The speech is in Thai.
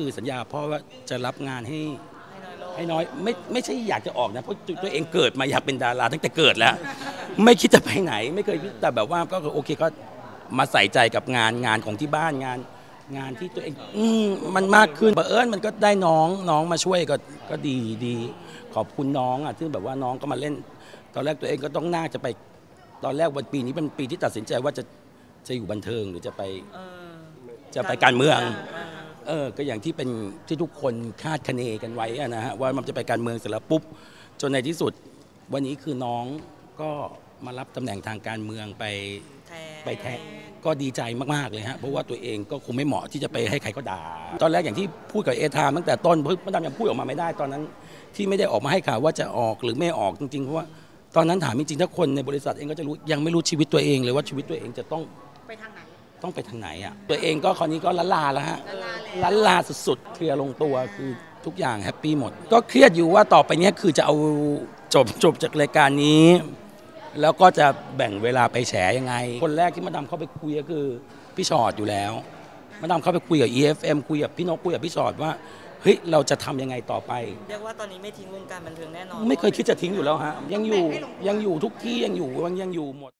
คือสัญญาพ่อว่าจะรับงานให้ให้น้อยไม่ไม่ใช่อยากจะออกนะเพราะตัวเองเกิดมาอยากเป็นดาราตั้งแต่เกิดแล้ว ไม่คิดจะไปไหน ไม่เคยคิดแต่แบบว่าก็คือโอเคก็มาใส่ใจกับงานงานของที่บ้านงาน งานที่ตัวเองอืมันมากขึ้นบังเอิญมันก็ได้น้องน้องมาช่วยก็ก็ดีดี ขอบคุณน้องอะที่แบบว่าน้องก็มาเล่น ตอนแรกตัวเองก็ต้องน่าจะไป ตอนแรกวันปีนี้เป็นปีที่ตัดสินใจว่าจะจะอยู่บันเทิงหรือจะไปจะไปการเมือง เออก็อย่างที่เป็นที่ทุกคนคาดคะเนกันไว้อะนะฮะว่ามันจะไปการเมืองเสร็จแล้วปุ๊บจนในที่สุด วันนี้คือน้องก็มารับตำแหน่งทางการเมืองไปไปแทนก็ดีใจมาก ๆ เลยฮะ เพราะว่าตัวเองก็คงไม่เหมาะที่จะไปให้ใครก็ด่า ตอนแรกอย่างที่พูดกับเอทามตั้งแต่ต้นเพราะมดดำยังพูดออกมาไม่ได้ตอนนั้น ที่ไม่ได้ออกมาให้ข่าวว่าจะออกหรือไม่ออกจริง ๆ เพราะว่าตอนนั้นถามจริงๆถ้าคนในบริษัทเองก็จะรู้ยังไม่รู้ชีวิตตัวเองเลยว่าชีวิตตัวเองจะต้องไปทางไหน ต้องไปทางไหนอะตัวเองก็คราวนี้ก็ละลาแล้วฮะละลาแล้วล้านลาสุดๆเคลียร์ลงตัวคือทุกอย่างแฮปปี้หมด ก็เครียดอยู่ว่าต่อไปเนี้ยคือจะเอาจบจบจากรายการนี้ แล้วก็จะแบ่งเวลาไปแฉยังไง คนแรกที่มาดามเข้าไปคุยก็คือพี่ชอดอยู่แล้วมาดามเข้าไปคุยกับ EFM คุยกับพี่นกคุยกับพี่ชอดว่าเฮ้ยเราจะทำยังไงต่อไปเรียกว่าตอนนี้ไม่ทิ้งวงการบันเทิงแน่นอน ไม่เคยคิดจะทิ้งอยู่แล้วฮะยังอยู่ยังอยู่ทุกที่ยังอยู่ยังอยู่หมด